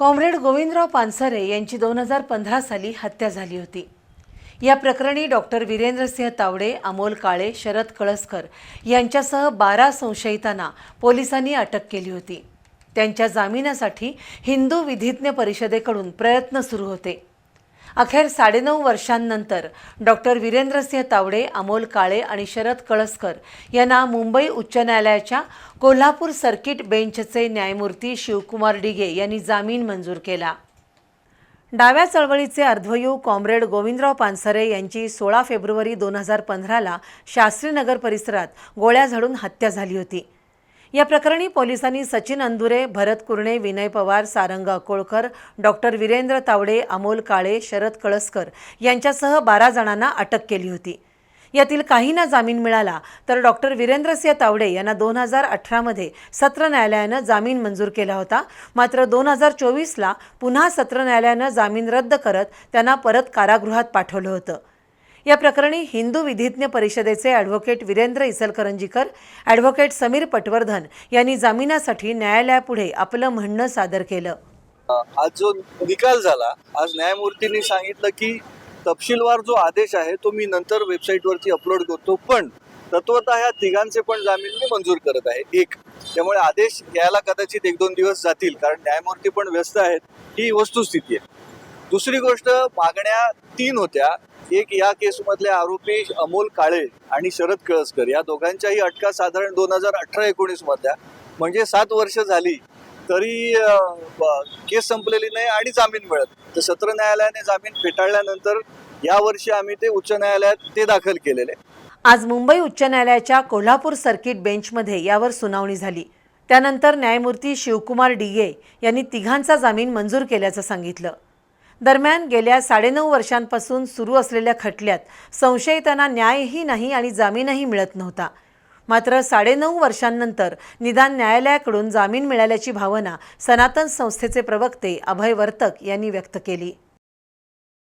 Comrade Govindrao Pansare यांची दोन हजार पंधरा साली हत्या झाली होती. या प्रकरणी डॉक्टर वीरेंद्रसिंह तावडे अमोल काळे शरद कळसकर यांच्यासह बारा संशयितांना पोलिसांनी अटक केली होती. त्यांच्या जामिनासाठी हिंदू विधिज्ञ परिषदेकडून प्रयत्न सुरू होते. अखेर साडेनऊ वर्षांनंतर डॉक्टर वीरेंद्रसिंह तावडे अमोल काळे आणि शरद कळसकर यांना मुंबई उच्च न्यायालयाच्या कोल्हापूर सर्किट बेंचचे न्यायमूर्ती शिवकुमार डिगे यांनी जामीन मंजूर केला. डाव्या चळवळीचे अर्ध्वयू कॉम्रेड गोविंदराव पानसरे यांची सोळा फेब्रुवारी दोन हजार पंधराला शास्त्रीनगर परिसरात गोळ्या झाडून हत्या झाली होती. या प्रकरणी पोलिसांनी सचिन अंदुरे भरत कुरणे विनय पवार सारंग अकोळकर डॉक्टर वीरेंद्र तावडे अमोल काळे शरद कळसकर यांच्यासह बारा जणांना अटक केली होती. यातील काहींना जामीन मिळाला तर डॉक्टर वीरेंद्रसिंह तावडे यांना दोन हजार अठरामध्ये सत्र न्यायालयानं जामीन मंजूर केला होता. मात्र दोन हजार चोवीसला पुन्हा सत्र न्यायालयानं जामीन रद्द करत त्यांना परत कारागृहात पाठवलं होतं. या प्रकरणी हिंदू विधिज्ञ परिषदेचे ॲडव्होकेट वीरेंद्र इचलकरंजीकर ॲडव्होकेट समीर पटवर्धन यांनी जामिनासाठी न्यायालयापुढे आपलं म्हणणं सादर केलं. आज जो निकाल झाला आज न्यायमूर्तींनी सांगितलं की तपशीलवार जो आदेश आहे तो मी नंतर वेबसाईटवरती अपलोड करतो. पण तत्वतः ह्या तिघांचे पण जामीन मी मंजूर करत आहे. एक त्यामुळे आदेश यायला कदाचित एक दोन दिवस जातील कारण न्यायमूर्ती पण व्यस्त आहेत ही वस्तुस्थिती आहे. दुसरी गोष्ट मागण्या तीन होत्या. एक या केसमधले आरोपी अमोल काळे आणि शरद कळसकर या दोघांच्याही अटका साधारण दोन हजार अठरा एकोणीस मधल्या. म्हणजे सात वर्ष झाली तरी केस संपलेली नाही आणि जामीन मिळत. तर सत्र न्यायालयाने जामीन फेटाळल्यानंतर या वर्षी आम्ही ते उच्च न्यायालयात ते दाखल केलेले. आज मुंबई उच्च न्यायालयाच्या कोल्हापूर सर्किट बेंचमध्ये यावर सुनावणी झाली. त्यानंतर न्यायमूर्ती शिवकुमार डिगे यांनी तिघांचा जामीन मंजूर केल्याचं सांगितलं. दरम्यान गेल्या साडेनऊ वर्षांपासून सुरू असलेल्या खटल्यात संशयितांना न्यायही नाही आणि जामीनही मिळत नव्हता. मात्र साडेनऊ वर्षांनंतर निदान न्यायालयाकडून जामीन मिळाल्याची भावना सनातन संस्थेचे प्रवक्ते अभय वर्तक यांनी व्यक्त केली.